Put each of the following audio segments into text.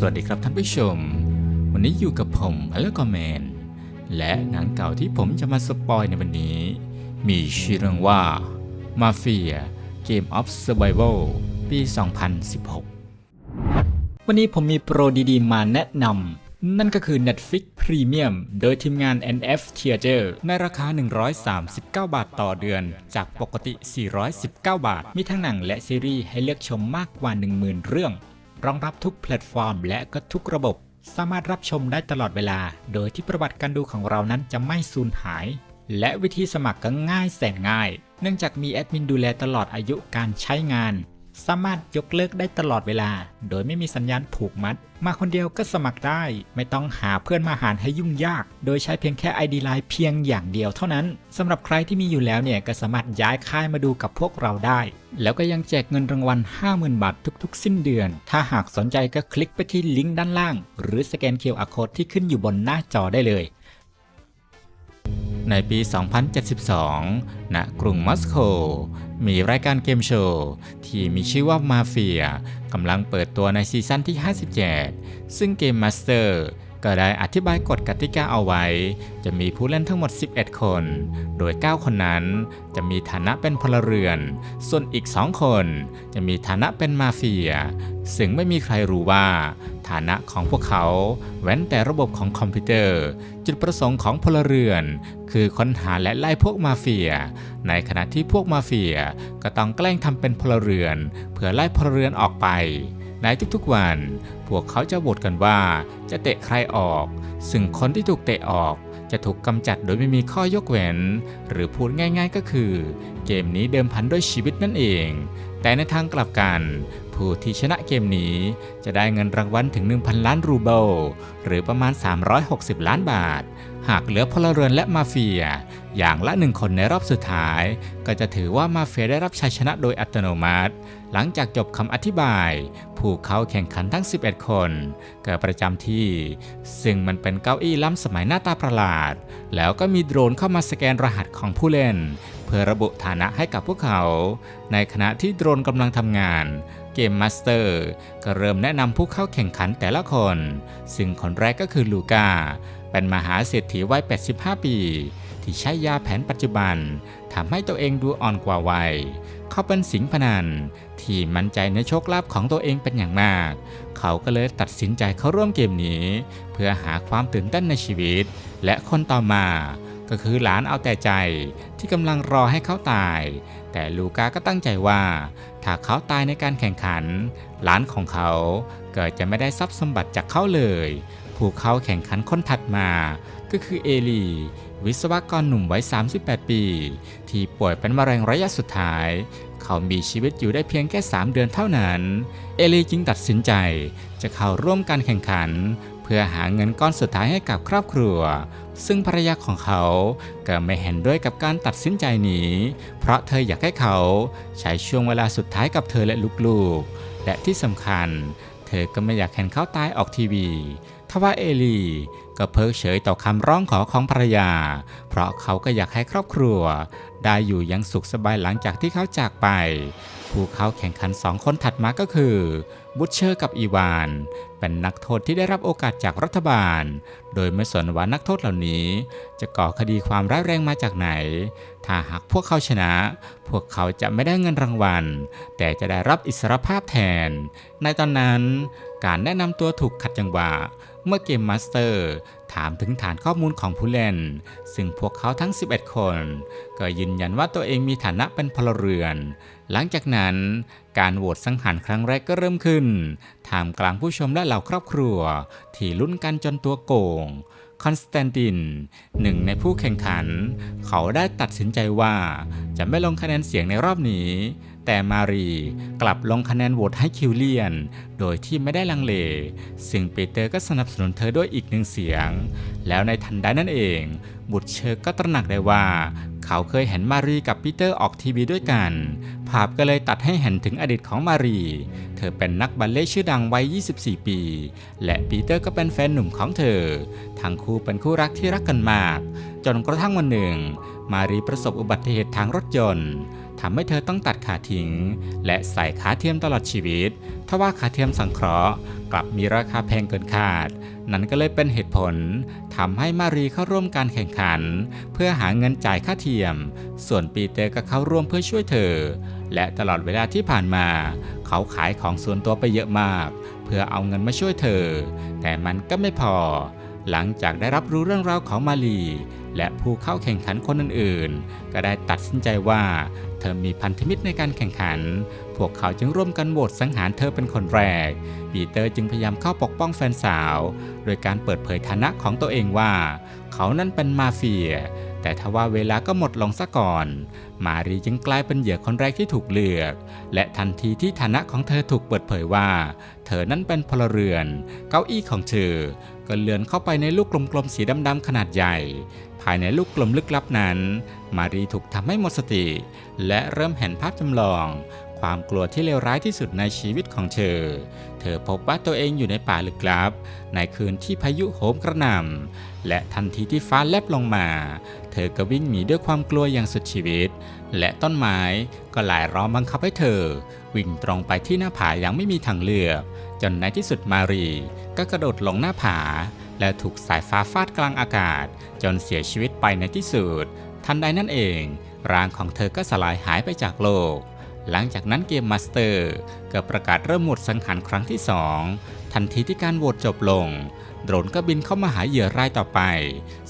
สวัสดีครับท่านผู้ชม วันนี้อยู่กับผมอเลกอแมน และหนังเก่าที่ผมจะมาสปอยในวันนี้ มีชื่อเรื่องว่า Mafia Game of Survival ปี 2016 วันนี้ผมมีโปรดีๆ มาแนะนำนั่นก็คือ Netflix Premium โดยทีมงาน NF Theater ในราคา 139 บาทต่อเดือน จากปกติ 419 บาท มีทั้งหนังและซีรีส์ให้เลือกชมมากกว่า 10,000 เรื่อง รองรับทุกแพลตฟอร์ม และก็ทุกระบบ สามารถรับชมได้ตลอดเวลา โดยที่ประวัติการดูของเรานั้นจะไม่สูญหาย และวิธีสมัครก็ง่ายแสนง่าย เนื่องจากมีแอดมินดูแลตลอดอายุการใช้งาน สามารถยกเลิกได้ตลอดเวลา โดยไม่มีสัญญาณผูกมัด มาคนเดียวก็สมัครได้ ไม่ต้องหาเพื่อนมาหารให้ยุ่งยาก โดยใช้เพียงแค่ ID Line เพียงอย่างเดียวเท่านั้นสำหรับใครที่มีอยู่แล้วเนี่ยก็สามารถย้ายค่ายมาดูกับพวกเราได้ แล้วก็ยังแจกเงินรางวัล 50,000 บาททุกๆ สิ้นเดือน ถ้าหากสนใจก็คลิกไปที่ลิงก์ด้านล่าง หรือสแกน QR Code ที่ขึ้นอยู่บนหน้าจอได้เลยในปี 2072 ณ กรุงมอสโก มีรายการเกมโชว์ที่มีชื่อว่ามาเฟียกำลังเปิดตัวในซีซั่นที่ 57 ซึ่งเกมมาสเตอร์ ก็ได้อธิบายกฎกติกาเอาไว้ จะมีผู้เล่นทั้งหมด 11 คน โดย 9 คนนั้นจะมีฐานะเป็นพลเรือน ส่วนอีก 2 คนจะมีฐานะเป็นมาเฟีย ซึ่งไม่มีใครรู้ว่า ฐานะของพวกเขาเว้นแต่ระบบของคอมพิวเตอร์ จุดประสงค์ของพลเรือน คือค้นหาและไล่พวกมาเฟีย ในขณะที่พวกมาเฟียก็ต้องแกล้งทำเป็นพลเรือน เพื่อไล่พลเรือนออกไป ในทุกๆวัน พวกเขาจะโหวตกันว่าจะเตะใครออก ซึ่งคนที่ถูกเตะออกจะถูกกำจัดโดยไม่มีข้อยกเว้น หรือพูดง่ายๆก็คือ เกมนี้เดิมพันด้วยชีวิตนั่นเอง แต่ในทางกลับกัน ผู้ที่ชนะเกมนี้ จะได้เงินรางวัลถึง 1,000 ล้านรูเบิลหรือประมาณ 360 ล้านบาท หากเหลือพลเรือนและมาเฟีย อย่างละหนึ่งคนในรอบสุดท้าย ก็จะถือว่ามาเฟียได้รับชัยชนะโดยอัตโนมัติ หลังจากจบคำอธิบาย ผู้เข้าแข่งขันทั้ง 11 คนเก็ประจำที่ ซึ่งมันเป็นเก้าอี้ล้ำสมัยหน้าตาประหลาด แล้วก็มีโดรนเข้ามาสแกนรหัสของผู้เล่น เพื่อระบุฐานะให้กับพวกเขา ในขณะที่โดรนกำลังทำงาน เกมมาสเตอร์ก็เริ่มแนะนำผู้เข้าแข่งขันแต่ละคน ซึ่งคนแรกก็คือลูกา เป็นมหาเศรษฐีวัย 85 ปี ที่ใช้ยาแผนปัจจุบันทำให้ตัวเองดูอ่อนกว่าวัย เขาเป็นสิงห์พนันที่มั่นใจในโชคลาภของตัวเองเป็นอย่างมาก เขาก็เลยตัดสินใจเข้าร่วมเกมนี้ เพื่อหาความตื่นเต้นในชีวิต และคนต่อมาก็คือหลานเอาแต่ใจที่กำลังรอให้เขาตาย แต่ลูกาก็ตั้งใจว่า ถ้าเขาตายในการแข่งขัน หลานของเขาเก็จะไม่ได้ทรัพย์สมบัติจากเขาเลย ผู้เขาแข่งขันคนถัดมา ก็คือเอลี วิศวกรหนุ่มวัย 38 ปี ที่ป่วยเป็นมะเร็งระยะสุดท้าย เขามีชีวิตอยู่ได้เพียงแค่ 3 เดือนเท่านั้น เอลีจึงตัดสินใจ จะเข้าร่วมการแข่งขัน เพื่อหาเงินก้อนสุดท้ายให้กับครอบครัว ซึ่งภรรยาของเขาก็ไม่เห็นด้วยกับการตัดสินใจหนี เพราะเธออยากให้เขาใช้ช่วงเวลาสุดท้ายกับเธอและลูกๆ และที่สำคัญ เธอก็ไม่อยากเห็นเขาตายออกทีวีทว่าเอลีก็เพิกเฉยต่อคำร้องขอของภรรยา เพราะเขาก็อยากให้ครอบครัว ได้อยู่อยังสุขสบายหลังจากที่เขาจากไป ผู้เข้าแข่งขันสองคนถัดมาก็คือ บุชเชอร์กับอีวานเป็นนักโทษที่ได้รับโอกาสจากรัฐบาล โดยไม่สนว่านักโทษเหล่านี้ จะก่อคดีความร้ายแรงมาจากไหน ถ้าหากพวกเขาชนะ พวกเขาจะไม่ได้เงินรางวัล แต่จะได้รับอิสรภาพแทน ในตอนนั้น การแนะนำตัวถูกขัดจังหวะ เมื่อเกมมาสเตอร์ ถามถึงฐานข้อมูลของผู้เล่น ซึ่งพวกเขาทั้ง 11 คน ก็ยืนยันว่าตัวเองมีฐานะเป็นพลเรือน หลังจากนั้นการโหวตสังหารครั้งแรกก็เริ่มขึ้นท่ามกลางผู้ชมและเหล่าครอบครัว ที่ลุ้นกันจนตัวโกงคอนสแตนติน หนึ่งในผู้แข่งขัน เขาได้ตัดสินใจว่าจะไม่ลงคะแนนเสียงในรอบนี้ แต่มารีกลับลงคะแนนโหวตให้คิวเลียน โดยที่ไม่ได้ลังเล ซึ่งปีเตอร์ก็สนับสนุนเธอด้วยอีกหนึ่งเสียง แล้วในทันใดนั่นเอง บุตรเชอร์ก็ตระหนักได้ว่า เขาเคยเห็นมารีกับปีเตอร์ออกทีวีด้วยกัน ภาพก็เลยตัดให้เห็นถึงอดีตของมารี เธอเป็นนักบัลเล่ต์ชื่อดังวัย 24 ปี และปีเตอร์ก็เป็นแฟนหนุ่มของเธอ ทั้งคู่เป็นคู่รักที่รักกันมาก จนกระทั่งวันหนึ่ง มารีประสบอุบัติเหตุทางรถยนต์ ทำให้เธอต้องตัดขาทิ้ง และใส่ขาเทียมตลอดชีวิตทว่าขาเทียมสังเคราะห์ กลับมีราคาแพงเกินคาด นั่นก็เลยเป็นเหตุผลทำให้มารีเข้าร่วมการแข่งขัน เพื่อหาเงินจ่ายค่าเทียม ส่วนปีเตอร์ก็เข้าร่วมเพื่อช่วยเธอ และตลอดเวลาที่ผ่านมา เขาขายของส่วนตัวไปเยอะมาก เพื่อเอาเงินมาช่วยเธอ แต่มันก็ไม่พอ หลังจากได้รับรู้เรื่องราวของมาลีและผู้เข้าแข่งขันคนอื่นๆ ก็ได้ตัดสินใจว่า ธอมีพันธมิตรในการแข่งขัน พวกเขาจึงร่วมกันโหวตสังหารเธอเป็นคนแรก ปีเตอร์จึงพยายามเข้าปกป้องแฟนสาว โดยการเปิดเผยฐานะของตัวเองว่า เขานั้นเป็นมาเฟีย แต่ทว่าเวลาก็หมดลงซะก่อน มารีจึงกลายเป็นเหยื่อคนแรกที่ถูกเลือก และทันทีที่ฐานะของเธอถูกเปิดเผยว่า เธอนั้นเป็นพลเรือน เก้าอี้ของเธอก็เลื่อนเข้าไปในลูกกลมๆสีดำๆขนาดใหญ่ายในลูกกลมลึกลับนั้น มารีถูกทำให้หมดสติ และเริ่มเห็นภาพจำลอง ความกลัวที่เลวร้ายที่สุดในชีวิตของเธอ เธอพบว่าตัวเองอยู่ในป่าลึกลับ ในคืนที่พายุโหมกระหน่ำและทันทีที่ฟ้าแลบลงมา เธอก็วิ่งหนีด้วยความกลัวอย่างสุดชีวิต และต้นไม้ก็หลายล้อมบังคับให้เธอ วิ่งตรงไปที่หน้าผาอย่างไม่มีทางเลือก จนในที่สุดมารีก็กระโดดลงหน้าผา และถูกสายฟ้าฟาดกลางอากาศ จนเสียชีวิตไปในที่สุด ทันใดนั่นเอง ร่างของเธอก็สลายหายไปจากโลก หลังจากนั้นเกมมาสเตอร์ก็ประกาศเริ่มโหวตสังหารครั้งที่ 2 ทันทีที่การโหวตจบลง โดรนก็บินเข้ามาหาเหยื่อรายต่อไป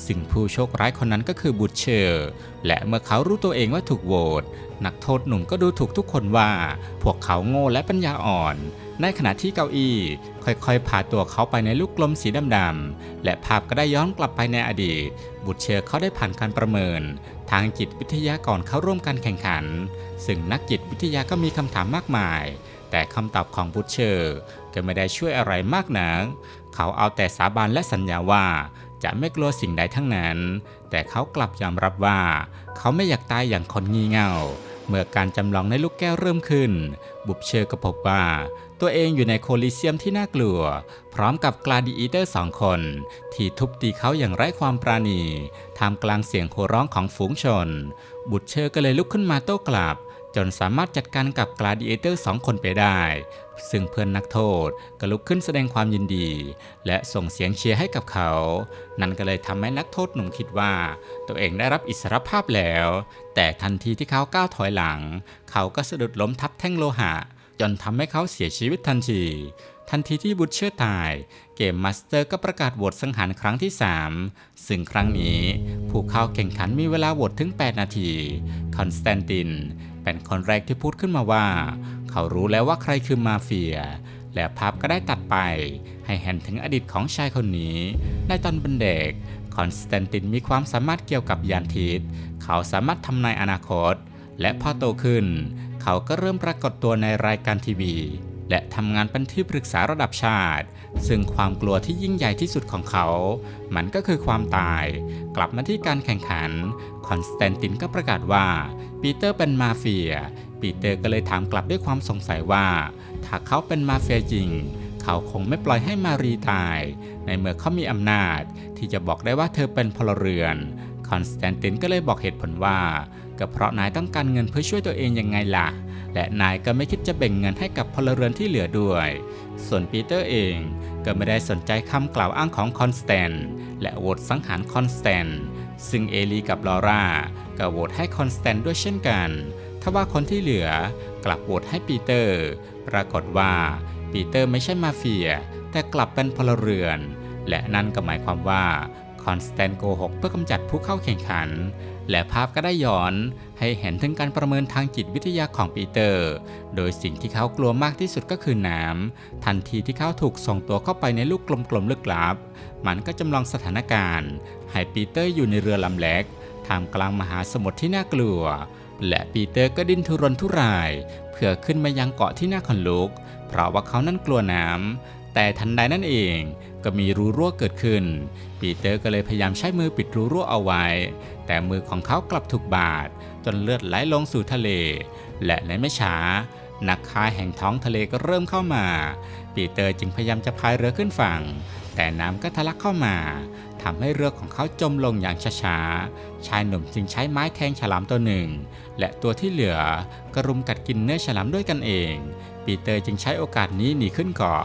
สิ่งผู้โชคร้ายคนนั้นก็คือบูชเชอร์ และเมื่อเขารู้ตัวเองว่าถูกโหวตนักโทษหนุ่มก็ดูถูกทุกคนว่า พวกเขาโง่และปัญญาอ่อน ในขณะที่เก้าอี้ค่อยๆพาตัวเขาไปในลูกกลมสีดำๆและภาพก็ได้ย้อนกลับไปในอดีต บุตรเชอร์เขาได้ผ่านการประเมิน ทางจิตวิทยาก่อนเข้าร่วมการแข่งขัน ซึ่งนักจิตวิทยาก็มีคำถามมากมาย แต่คำตอบของบุตรเชอร์ก็ไม่ได้ช่วยอะไรมากนักเขาเอาแต่สาบานและสัญญาว่าจะไม่กลัวสิ่งใดทั้งนั้น แต่เขากลับยอมรับว่า เขาไม่อยากตายอย่างคนงี่เง่า เมื่อการจำลองในลูกแก้วเริ่มขึ้น บุบเชอร์ก็พบว่า ตัวเองอยู่ในโคลิเซียมที่น่ากลัว พร้อมกับกลาดิอีเตอร์สองคน ที่ทุบตีเขาอย่างไร้ความปราณีท่ามกลางเสียงโห่ร้องของฝูงชน บุตรเชอร์ก็เลยลุกขึ้นมาโต้กลับ จนสามารถจัดการกับกลาดิเอเตอร์สองคนไปได้ ซึ่งเพื่อนนักโทษก็ลุกขึ้นแสดงความยินดี และส่งเสียงเชียร์ให้กับเขา นั่นก็เลยทำให้นักโทษหนุ่มคิดว่า ตัวเองได้รับอิสรภาพแล้ว แต่ทันทีที่เขาก้าวถอยหลัง เขาก็สะดุดล้มทับแท่งโลหะ จนทำให้เขาเสียชีวิตทันที ทันทีที่บุตเชอร์ตาย เกมมาสเตอร์ก็ประกาศโหวตสังหารครั้งที่ 3 ซึ่งครั้งนี้ผู้เข้าแข่งขันมีเวลาโหวตถึง 8 นาที คอนสแตนติน เป็นคนแรกที่พูดขึ้นมาว่า เขารู้แล้วว่าใครคือมาเฟีย และภาพก็ได้ตัดไป ให้เห็นถึงอดีตของชายคนนี้ ในตอนเป็นเด็ก คอนสแตนตินมีความสามารถเกี่ยวกับยานทิศเขาสามารถทำนายอนาคตและพอโตขึ้น เขาก็เริ่มปรากฏตัวในรายการทีวี และทำงานเป็นที่ปรึกษาระดับชาติ ซึ่งความกลัวที่ยิ่งใหญ่ที่สุดของเขา มันก็คือความตาย กลับมาที่การแข่งขัน คอนสแตนตินก็ประกาศว่า ปีเตอร์เป็นมาเฟีย ปีเตอร์ก็เลยถามกลับด้วยความสงสัยว่า ถ้าเขาเป็นมาเฟียจริง เขาคงไม่ปล่อยให้มารีตาย ในเมื่อเขามีอำนาจ ที่จะบอกได้ว่าเธอเป็นพลเรือน คอนสแตนตินก็เลยบอกเหตุผลว่า ก็เพราะนายต้องการเงินเพื่อช่วยตัวเองยังไงล่ะ และนายก็ไม่คิดจะแบ่งเงินให้กับพลเรือนที่เหลือด้วย ส่วนปีเตอร์เองก็ไม่ได้สนใจคำกล่าวอ้างของคอนสแตนและโหวตสังหารคอนสแตนซึ่งเอลีกับลอร่าก็โหวตให้คอนสแตนด้วยเช่นกันทว่าคนที่เหลือกลับโหวตให้ปีเตอร์ ปรากฏว่าปีเตอร์ไม่ใช่มาเฟีย แต่กลับเป็นพลเรือน และนั่นก็หมายความว่าคอนสแตนโกหกเพื่อกำจัดผู้เข้าแข่งขัน และภาพก็ได้ย้อนให้เห็นถึงการประเมินทางจิตวิทยาของปีเตอร์ โดยสิ่งที่เขากลัวมากที่สุดก็คือน้ำ ทันทีที่เขาถูกส่งตัวเข้าไปในลูกกลมๆลึกลับ มันก็จำลองสถานการณ์ ให้ปีเตอร์อยู่ในเรือลำเล็กท่ามกลางมหาสมุทรที่น่ากลัว และปีเตอร์ก็ดิ้นทุรนทุราย เพื่อขึ้นมายังเกาะที่น่าขนลุก เพราะว่าเขานั้นกลัวน้ำ แต่ทันใดนั่นเองก็มีรูรั่วเกิดขึ้น ปีเตอร์ก็เลยพยายามใช้มือปิดรูรั่วเอาไว้ แต่มือของเขากลับถูกบาดจนเลือดไหลลงสู่ทะเล และในไม่ช้า นักค้าแห่งท้องทะเลก็เริ่มเข้ามา ปีเตอร์จึงพยายามจะพายเรือขึ้นฝั่ง แต่น้ำก็ทะลักเข้ามาทำให้เรือของเขาจมลงอย่างช้าๆ ชายหนุ่มจึงใช้ไม้แทงฉลามตัวหนึ่ง และตัวที่เหลือก็รุมกัดกินเนื้อฉลามด้วยกันเอง ปีเตอร์จึงใช้โอกาสนี้หนีขึ้นเกาะ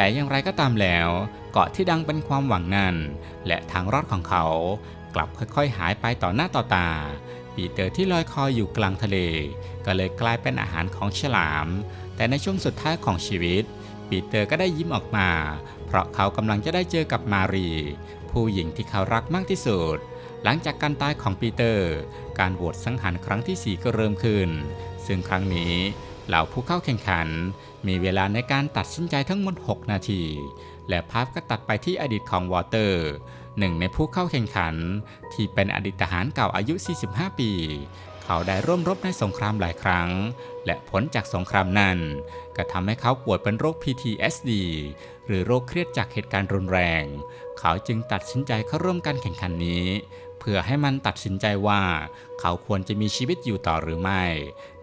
แต่อย่างไรก็ตามแล้ว เกาะที่ดังเป็นความหวังนั้น และทางรอดของเขากลับค่อยๆ หายไปต่อหน้าต่อตา ปีเตอร์ที่ลอยคออยู่กลางทะเล ก็เลยกลายเป็นอาหารของฉลาม แต่ในช่วงสุดท้ายของชีวิต ปีเตอร์ก็ได้ยิ้มออกมา เพราะเขากำลังจะได้เจอกับมารี ผู้หญิงที่เขารักมากที่สุด หลังจากการตายของปีเตอร์ การโหวตสังหารครั้งที่ 4 ก็เริ่มขึ้น ซึ่งครั้งนี้ เหล่าผู้เข้าแข่งขัน มีเวลาในการตัดสินใจทั้งหมด 6 นาที และภาพก็ตัดไปที่อดีตของวอเตอร์หนึ่งในผู้เข้าแข่งขัน ที่เป็นอดีตทหารเก่าอายุ 45 ปี เขาได้ร่วมรบในสงครามหลายครั้ง และผลจากสงครามนั้น ก็ทำให้เขาป่วยเป็นโรค PTSD หรือโรคเครียดจากเหตุการณ์รุนแรง เขาจึงตัดสินใจเข้าร่วมการแข่งขันนี้ เพื่อให้มันตัดสินใจว่า เขาควรจะมีชีวิตอยู่ต่อหรือไม่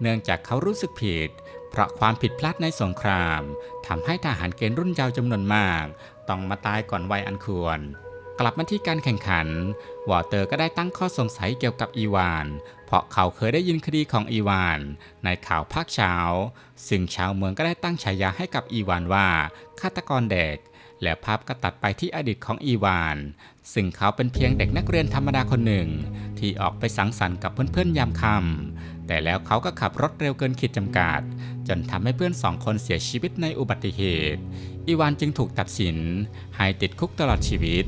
เนื่องจากเขารู้สึกผิด เพราะความผิดพลาดในสงครามทำให้ทหารเกณฑ์รุ่นเยาว์จำนวนมาก ต้องมาตายก่อนวัยอันควร กลับมาที่การแข่งขัน วอเตอร์ก็ได้ตั้งข้อสงสัยเกี่ยวกับอีวาน เพราะเขาเคยได้ยินคดีของอีวาน ในข่าวภาคเช้า ซึ่งชาวเมืองก็ได้ตั้งฉายาให้กับอีวานว่าฆาตกรเด็ก และภาพก็ตัดไปที่อดีตของอีวาน ซึ่งเขาเป็นเพียงเด็กนักเรียนธรรมดาคนหนึ่ง ที่ออกไปสังสรรค์กับเพื่อนๆยามค่ำแต่แล้วเขาก็ขับรถเร็วเกินขีดจำกัด จนทำให้เพื่อนสองคนเสียชีวิตในอุบัติเหตุ อีวานจึงถูกตัดสิน ให้ติดคุกตลอดชีวิต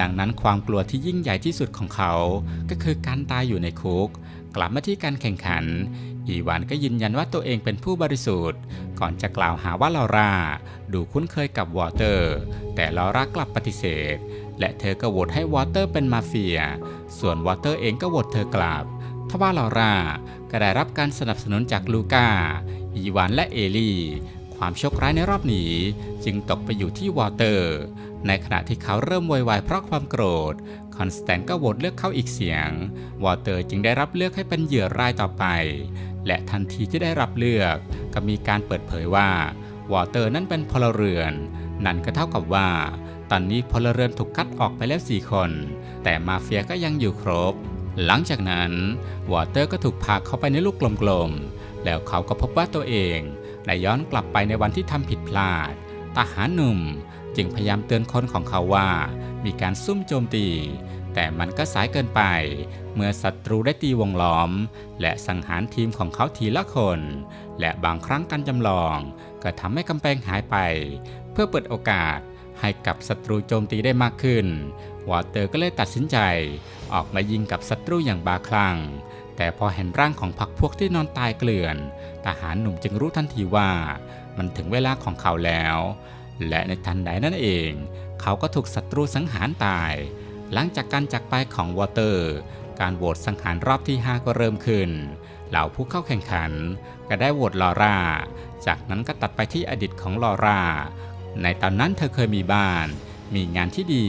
ดังนั้นความกลัวที่ยิ่งใหญ่ที่สุดของเขา ก็คือการตายอยู่ในคุก กลับมาที่การแข่งขัน อีวานก็ยืนยันว่าตัวเองเป็นผู้บริสุทธิ์ ก่อนจะกล่าวหาว่าลอร่าดูคุ้นเคยกับวอเตอร์ แต่ลอร่ากลับปฏิเสธ และเธอก็โหวตให้วอเตอร์เป็นมาเฟีย ส่วนวอเตอร์เองก็โหวตเธอกลับทว่าลอร่าก็ได้รับการสนับสนุนจากลูก้าอีวานและเอลี่ ความโชคร้ายในรอบนี้ จึงตกไปอยู่ที่วอเตอร์ ในขณะที่เขาเริ่มโวยวายเพราะความโกรธ คอนสแตนก็โหวตเลือกเขาอีกเสียง วอเตอร์จึงได้รับเลือกให้เป็นเหยื่อรายต่อไป และทันทีที่ได้รับเลือกก็มีการเปิดเผยว่าวอเตอร์นั้นเป็นพลเรือน นั่นก็เท่ากับว่า ตอนนี้พลเรือนถูกคัดออกไปแล้ว 4 คน แต่มาเฟียก็ยังอยู่ครบ หลังจากนั้นวอเตอร์ก็ถูกพาเข้าไปในลูกกลมๆ แล้วเขาก็พบว่าตัวเองได้ย้อนกลับไปในวันที่ทำผิดพลาด ทหารหนุ่มจึงพยายามเตือนคนของเขาว่า มีการซุ่มโจมตี แต่มันก็สายเกินไป เมื่อศัตรูได้ตีวงล้อม และสังหารทีมของเขาทีละคน และบางครั้งการจำลอง ก็ทำให้กำแพงหายไป เพื่อเปิดโอกาสให้กับศัตรูโจมตีได้มากขึ้น วอเตอร์ก็เลยตัดสินใจ ออกมายิงกับศัตรูอย่างบาคลั่ง แต่พอเห็นร่างของพรรคพวกที่นอนตายเกลื่อนทหารหนุ่มจึงรู้ทันทีว่า มันถึงเวลาของเขาแล้ว และในทันใดนั่นเอง เขาก็ถูกศัตรูสังหารตาย หลังจากการจากไปของวอเตอร์ การโหวตสังหารรอบที่ 5 ก็เริ่มขึ้น เหล่าผู้เข้าแข่งขันก็ได้โหวตลอร่า จากนั้นก็ตัดไปที่อดีตของลอร่า ในตอนนั้นเธอเคยมีบ้าน มีงานที่ดี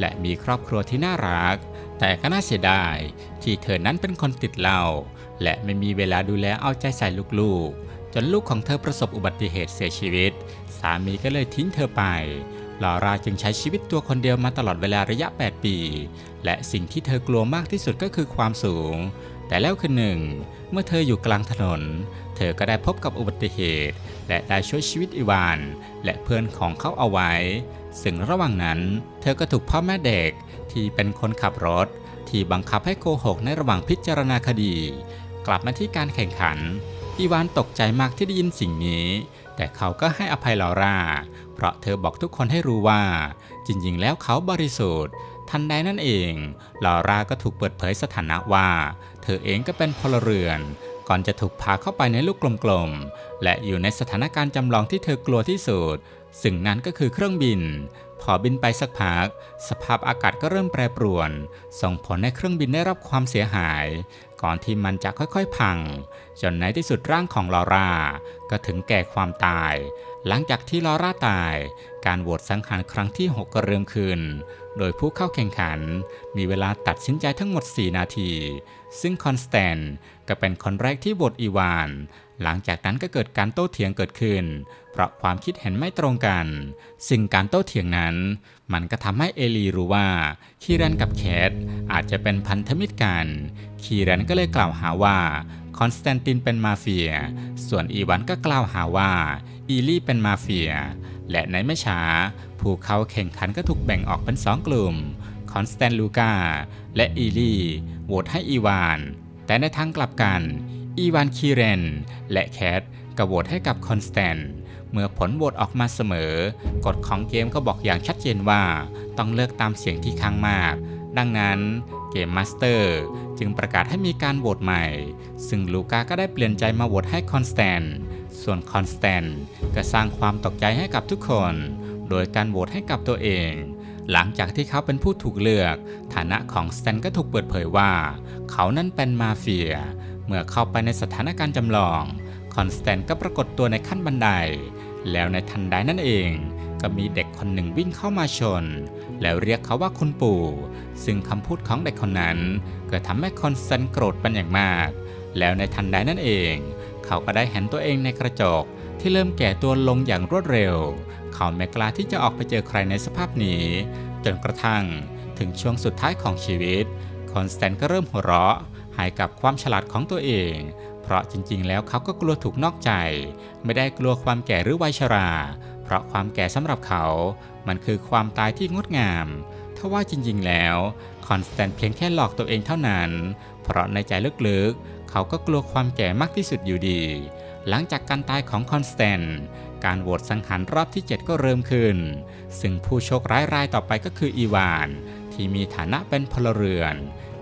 และมีครอบครัวที่น่ารัก แต่ก็น่าเสียดายที่เธอนั้นเป็นคนติดเหล้า และไม่มีเวลาดูแลเอาใจใส่ลูกๆ จนลูกของเธอประสบอุบัติเหตุเสียชีวิต สามีก็เลยทิ้งเธอไป ลอราจึงใช้ชีวิตตัวคนเดียวมาตลอดเวลาระยะ 8 ปี และสิ่งที่เธอกลัวมากที่สุดก็คือความสูง แต่แล้วคืนหนึ่ง เมื่อเธออยู่กลางถนน เธอก็ได้พบกับอุบัติเหตุ และได้ช่วยชีวิตอีวาน และเพื่อนของเขาเอาไว้ ซึ่งระหว่างนั้น เธอก็ถูกพ่อแม่เด็กที่เป็นคนขับรถ ที่บังคับให้โกหกในระหว่างพิจารณาคดี กลับมาที่การแข่งขัน อีวานตกใจมากที่ได้ยินสิ่งนี้ แต่เขาก็ให้อภัยลอร่า เพราะเธอบอกทุกคนให้รู้ว่า จริงๆ แล้วเขาบริสุทธิ์ ทันใดนั่นเอง ลอร่าก็ถูกเปิดเผยสถานะว่า เธอเองก็เป็นพลเรือน ก่อนจะถูกพาเข้าไปในลูกกลมๆ และอยู่ในสถานการณ์จำลองที่เธอกลัวที่สุดสิ่งนั้นก็คือเครื่องบิน พอบินไปสักพัก สภาพอากาศก็เริ่มแปรปรวน ส่งผลให้เครื่องบินได้รับความเสียหาย ก่อนที่มันจะค่อยๆพัง จนในที่สุดร่างของลอร่า ก็ถึงแก่ความตาย หลังจากที่ลอร่าตาย การโหวตสังหารครั้งที่ 6กเริ่มขึ้นโดยผู้เข้าแข่งขัน มีเวลาตัดสินใจทั้งหมด 4 นาที ซึ่งคอนสแตนก็เป็นคนแรกที่โหวตอีวาน หลังจากนั้นก็เกิดการโต้เถียงเกิดขึ้น เพราะความคิดเห็นไม่ตรงกัน ซึ่งการโต้เถียงนั้น มันก็ทำให้เอลีรู้ว่า คีรันกับแคทอาจจะเป็นพันธมิตรกัน คีรันก็เลยกล่าวหาว่าคอนสแตนตินเป็นมาเฟีย ส่วนอีวานก็กล่าวหาว่า อีลี่เป็นมาเฟีย และในไม่ช้า ผู้เขาแข่งขันก็ถูกแบ่งออกเป็นสองกลุ่ม คอนสแตนลูกาและอีลี่โหวตให้อีวาน แต่ในทางกลับกัน อีวานคีเรน และแคทก็โหวตให้กับคอนสแตนเมื่อผลโหวตออกมาเสมอ กฎของเกมก็บอกอย่างชัดเจนว่า ต้องเลือกตามเสียงที่ข้างมาก ดังนั้นเกมมาสเตอร์ จึงประกาศให้มีการโหวตใหม่ ซึ่งลูกาก็ได้เปลี่ยนใจมาโหวตให้คอนสแตน ส่วนคอนสแตนก็สร้างความตกใจให้กับทุกคน โดยการโหวตให้กับตัวเอง หลังจากที่เขาเป็นผู้ถูกเลือก ฐานะของสแตนก็ถูกเปิดเผยว่า เขานั้นเป็นมาเฟีย เมื่อเข้าไปในสถานการณ์จำลอง คอนสแตนก็ปรากฏตัวในขั้นบันได แล้วในทันใดนั่นเอง ก็มีเด็กคนหนึ่งวิ่งเข้ามาชน แล้วเรียกเขาว่าคุณปู่ ซึ่งคำพูดของเด็กคนนั้นก็ทำให้คอนสแตนโกรธเป็นอย่างมาก แล้วในทันใดนั่นเอง เขาก็ได้เห็นตัวเองในกระจกที่เริ่มแก่ตัวลงอย่างรวดเร็ว เขาไม่กล้าที่จะออกไปเจอใครในสภาพนี้ จนกระทั่งถึงช่วงสุดท้ายของชีวิต คอนสแตนก็เริ่มหัวเราะหายกับความฉลาดของตัวเอง เพราะจริงๆ แล้วเขาก็กลัวถูกนอกใจ ไม่ได้กลัวความแก่หรือวัยชรา เพราะความแก่สำหรับเขา มันคือความตายที่งดงามทว่าจริงๆแล้ว คอนสแตนเพียงแค่หลอกตัวเองเท่านั้น เพราะในใจลึกๆ เขาก็กลัวความแก่มากที่สุดอยู่ดี หลังจากการตายของคอนสแตนการโหวตสังหารรอบที่ 7 ก็เริ่มขึ้น ซึ่งผู้โชคร้ายรายต่อไปก็คืออีวาน ที่มีฐานะเป็นพลเรือน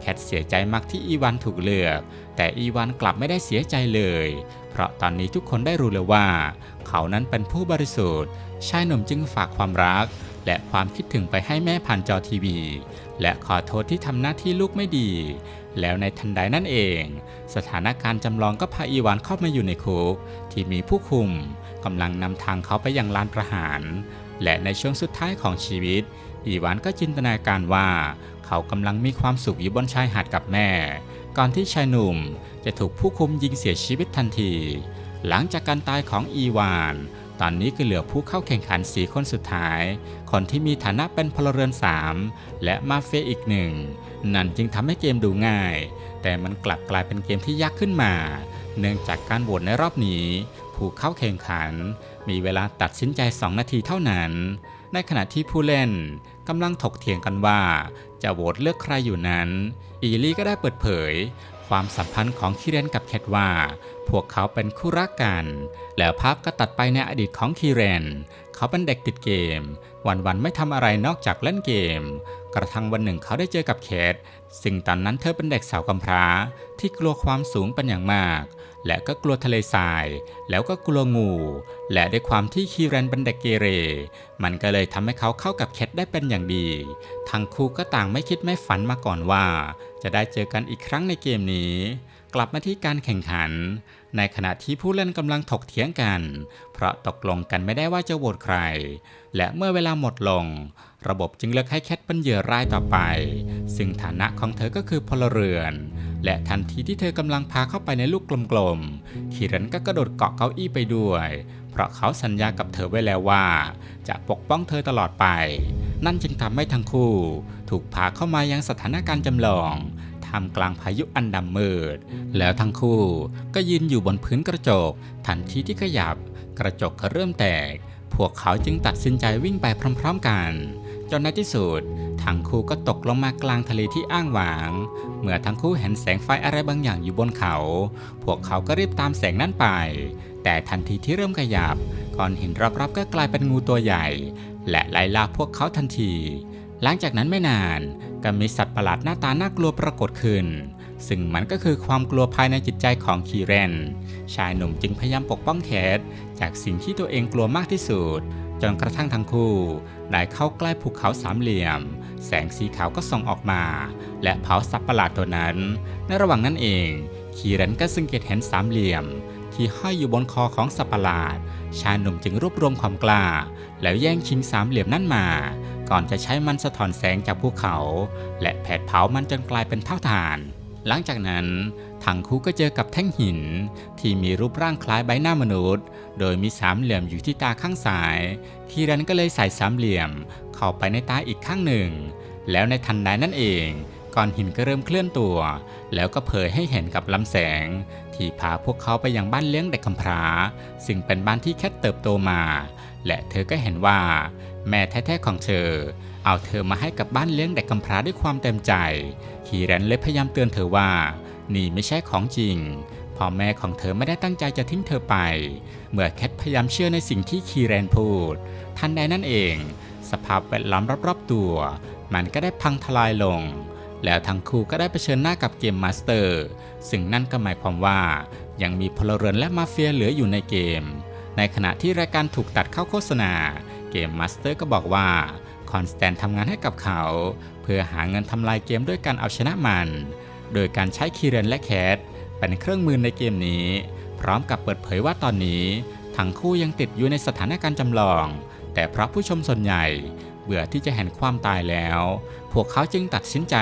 แคทเสียใจมากที่อีวานถูกเลือก แต่อีวานกลับไม่ได้เสียใจเลย เพราะตอนนี้ทุกคนได้รู้แล้วว่า เขานั้นเป็นผู้บริสุทธิ์ ชายหนุ่มจึงฝากความรัก และความคิดถึงไปให้แม่ผ่านจอทีวี และขอโทษที่ทำหน้าที่ลูกไม่ดี แล้วในทันใดนั่นเอง สถานการณ์จำลองก็พาอีวานเข้ามาอยู่ในคุกที่มีผู้คุมกำลังนำทางเขาไปยังลานประหาร และในช่วงสุดท้ายของชีวิต อีวานก็จินตนาการว่า เขากำลังมีความสุขอยู่บนชายหาดกับแม่ ก่อนที่ชายหนุ่มจะถูกผู้คุมยิงเสียชีวิตทันที หลังจากการตายของอีวาน ตอนนี้ก็เหลือผู้เข้าแข่งขันสีคนสุดท้าย คนที่มีฐานะเป็นพลเรือน 3 และมาเฟียอีกหนึ่ง นั่นจึงทำให้เกมดูง่าย แต่มันกลับกลายเป็นเกมที่ยากขึ้นมา เนื่องจากการโหวตในรอบนี้ ผู้เข้าแข่งขัน มีเวลาตัดสินใจ 2 นาทีเท่านั้น ในขณะที่ผู้เล่น กำลังถกเถียงกันว่า จะโหวตเลือกใครอยู่นั้น อีลี่ก็ได้เปิดเผย ความสัมพันธ์ของคีเรนกับแคทว่า พวกเขาเป็นคู่รักกัน แล้วภาพก็ตัดไปในอดีตของคีเรน เขาเป็นเด็กติดเกม วันๆไม่ทำอะไรนอกจากเล่นเกม กระทั่งวันหนึ่งเขาได้เจอกับแคท ซึ่งตอนนั้นเธอเป็นเด็กสาวกำพร้าที่กลัวความสูงเป็นอย่างมาก และก็กลัวทะเลทราย แล้วก็กลัวงู และด้วยความที่คีเรนเป็นเดเกเร มันก็เลยทำให้เขาเข้ากับแคทได้เป็นอย่างดี ทั้งคู่ก็ต่างไม่คิดไม่ฝันมาก่อนว่า จะได้เจอกันอีกครั้งในเกมนี้ กลับมาที่การแข่งขัน ในขณะที่ผู้เล่นกำลังถกเถียงกัน เพราะตกลงกันไม่ได้ว่าจะโหวตใคร และเมื่อเวลาหมดลง ระบบจึงเลือกให้แคทเป็นเหยื่อรายต่อไป ซึ่งฐานะของเธอก็คือพลเรือน และทันทีที่เธอกำลังพาเข้าไปในลูกกลมๆคีรันก็กระโดดเกาะเก้าอี้ไปด้วย เพราะเขาสัญญากับเธอไว้แล้วว่า จะปกป้องเธอตลอดไป นั่นจึงทำให้ทั้งคู่ ถูกพาเข้ามายังสถานการณ์จำลองท่ามกลางพายุอันดำมืด แล้วทั้งคู่ก็ยืนอยู่บนพื้นกระจก ทันทีที่ขยับ กระจกก็เริ่มแตก พวกเขาจึงตัดสินใจวิ่งไปพร้อม ๆกัน จนในที่สุดทั้งคู่ก็ตกลงมากลางทะเลที่อ้างว้าง เมื่อทั้งคู่เห็นแสงไฟอะไรบางอย่างอยู่บนเขา พวกเขาก็รีบตามแสงนั้นไป แต่ทันทีที่เริ่มขยับก้อนหินรอบๆก็กลายเป็นงูตัวใหญ่ และไล่ล่าพวกเขาทันที หลังจากนั้นไม่นานก็มีสัตว์ประหลาดหน้าตาน่ากลัวปรากฏขึ้น ซึ่งมันก็คือความกลัวภายในจิตใจของคีเรน ชายหนุ่มจึงพยายามปกป้องแคทจากสิ่งที่ตัวเองกลัวมากที่สุด จนกระทั่งทั้งคู่ได้เข้าใกล้ภูเขาสามเหลี่ยม แสงสีขาวก็ส่องออกมา และเผาสัตว์ประหลาดตัวนั้น ในระหว่างนั้นเอง คีเรนก็สังเกตเห็นสามเหลี่ยม ที่ห้อยอยู่บนคอของสัตว์ประหลาด ชายหนุ่มจึงรวบรวมความกล้า แล้วแย่งชิงสามเหลี่ยมนั่นมาก่อนจะใช้มันสะท้อนแสงจากภูเขา และแผดเผามันจนกลายเป็นเท่าฐาน หลังจากนั้นทั้งคู่ก็เจอกับแท่งหิน ที่มีรูปร่างคล้ายใบหน้ามนุษย์ โดยมีสามเหลี่ยมอยู่ที่ตาข้างซ้ายคีรันก็เลยใส่สามเหลี่ยม เข้าไปในตาอีกข้างหนึ่ง แล้วในทันใดนั่นเองก้อนหินก็เริ่มเคลื่อนตัว แล้วก็เผยให้เห็นกับลำแสง ที่พาพวกเขาไปยังบ้านเลี้ยงเด็กกำพร้า ซึ่งเป็นบ้านที่แค่เติบโตมา และเธอก็เห็นว่า แม่แท้ๆของเธอ เอาเธอมาให้กับบ้านเลี้ยงเด็กกำพร้าด้วยความเต็มใจ คีรันเลยพยายามเตือนเธอว่า นี่ไม่ใช่ของจริง พ่อแม่ของเธอไม่ได้ตั้งใจจะทิ้งเธอไป เมื่อแคทพยายามเชื่อในสิ่งที่คีแรนพูด ทันใดนั่นเอง สภาพแวดล้อมรอบๆตัว มันก็ได้พังทลายลง แล้วทั้งคู่ก็ได้เผชิญหน้ากับเกมมาสเตอร์ ซึ่งนั่นก็หมายความว่า ยังมีพลเรือนและมาเฟียเหลืออยู่ในเกม ในขณะที่รายการถูกตัดเข้าโฆษณา เกมมาสเตอร์ก็บอกว่า คอนสแตนทำงานให้กับเขา เพื่อหาเงินทำลายเกมด้วยการเอาชนะมัน โดยการใช้คีเรนและแคทเป็นเครื่องมือในเกมนี้ พร้อมกับเปิดเผยว่าตอนนี้ทั้งคู่ยังติดอยู่ในสถานการณ์จำลอง แต่เพราะผู้ชมส่วนใหญ่ เบื่อที่จะเห็นความตายแล้ว พวกเขาจึงตัดสินใจ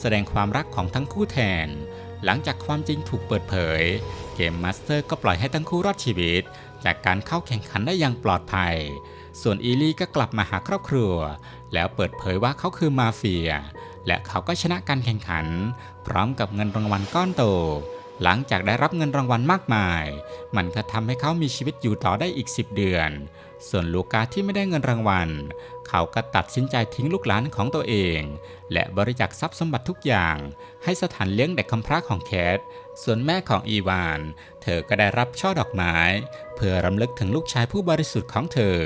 แสดงความรักของทั้งคู่แทน หลังจากความจริงถูกเปิดเผย เกมมาสเตอร์ก็ปล่อยให้ทั้งคู่รอดชีวิต จากการเข้าแข่งขันได้อย่างปลอดภัย ส่วนอีลี่ก็กลับมาหาครอบครัว แล้วเปิดเผยว่าเขาคือมาเฟีย และเขาก็ชนะการแข่งขัน พร้อมกับเงินรางวัลก้อนโต หลังจากได้รับเงินรางวัลมากมาย มันก็ทำให้เขามีชีวิตอยู่ต่อได้อีก 10 เดือน ส่วนลูกาที่ไม่ได้เงินรางวัล เขาก็ตัดสินใจทิ้งลูกหลานของตัวเอง และบริจาคทรัพย์สมบัติทุกอย่าง ให้สถานเลี้ยงเด็กกำพร้าของแคทส่วนแม่ของอีวาน เธอก็ได้รับช่อดอกไม้ เพื่อรำลึกถึงลูกชายผู้บริสุทธิ์ของเธอ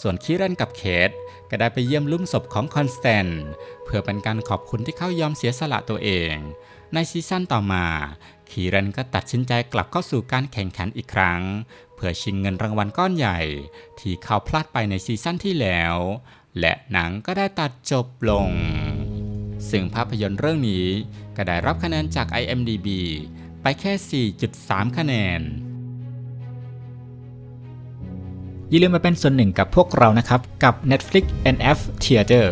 ส่วนคิรันกับเคทก็ได้ไปเยี่ยมลุ่มศพของคอนสแตนเพื่อเป็นการขอบคุณที่เขายอมเสียสละตัวเอง ในซีซั่นต่อมา คีรันก็ตัดสินใจกลับเข้าสู่การแข่งขันอีกครั้ง เพื่อชิงเงินรางวัลก้อนใหญ่ ที่เขาพลาดไปในซีซั่นที่แล้ว และหนังก็ได้ตัดจบลง ซึ่งภาพยนตร์เรื่องนี้ก็ได้รับคะแนนจาก IMDB ไปแค่ 4.3 คะแนน อย่าลืมมาเป็นส่วนหนึ่งกับพวกเรานะครับ กับ Netflix NF Theater